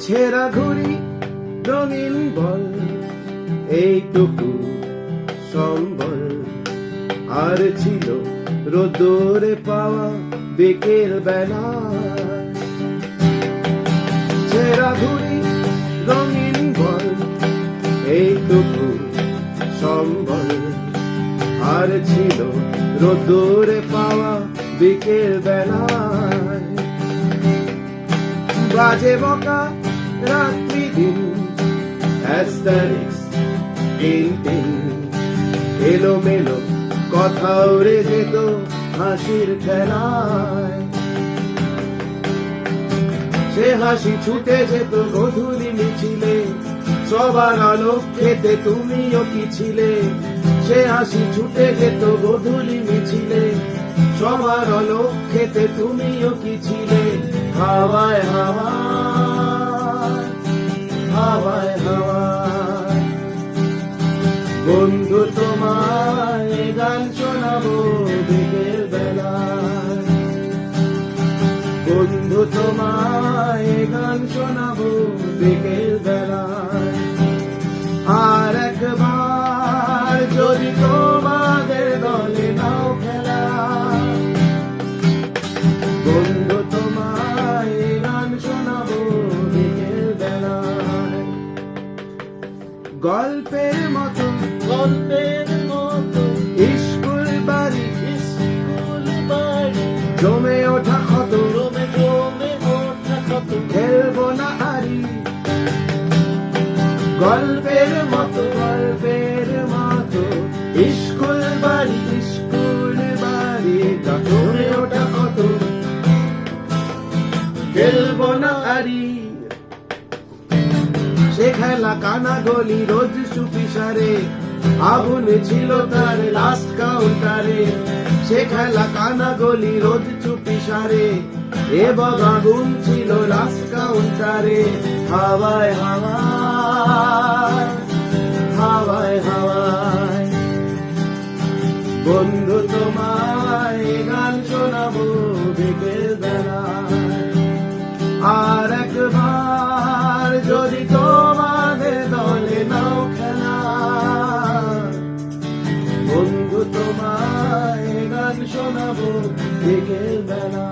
ছেঁড়া ঘড়ি, রঙিন বল, এইটুকু সম্বল। আর ছিল রোদরে পাওয়া বিকেল বেলা। ছেঁড়া ঘড়ি, রঙিন বল, এইটুকু সম্বল। আর ছিল রোদরে পাওয়া বিকেল বেলায়। বাজে বকা রাত্রি দিন অ্যাস্টারিক্স টিন এলো মেলো কথা উড়ে যেত হাসির খেলায় সে হাসি ছুটে যেত গধুলি মিছিলে সবার আলো খেতে তুমিও কি ছিলে সে হাসি ছুটে যেত গধুলি মিছিলে সবার আলো খেতে তুমিও কি ছিলে হাওয়ায় হাওয়ায় হাওয়ায় বন্ধু তোমায় গান শোনাবো বিকেল বেলায়। বন্ধু তোমায় গান শোনাবো বিকেল বেলায়। গল্পের মতো গল্পের মতো। স্কুল বাড়ি স্কুল বাড়ি। জমে ওঠা ক্ষত জমে জমে ওঠা কত খেলব না আরি গল্পের খেলা কানা গলি রোজ সুপিসারে। আগুন ছিল তার লাস্ট কাউন্টারে সে খেলা কানা গলি রোজ চুপিসারে এবং আগুন ছিল লাস্ট কাউন্টারে হাওয়ায় হাওয়ায় বন্ধু তোমায় গান শোনাবো বিকেল বেলা।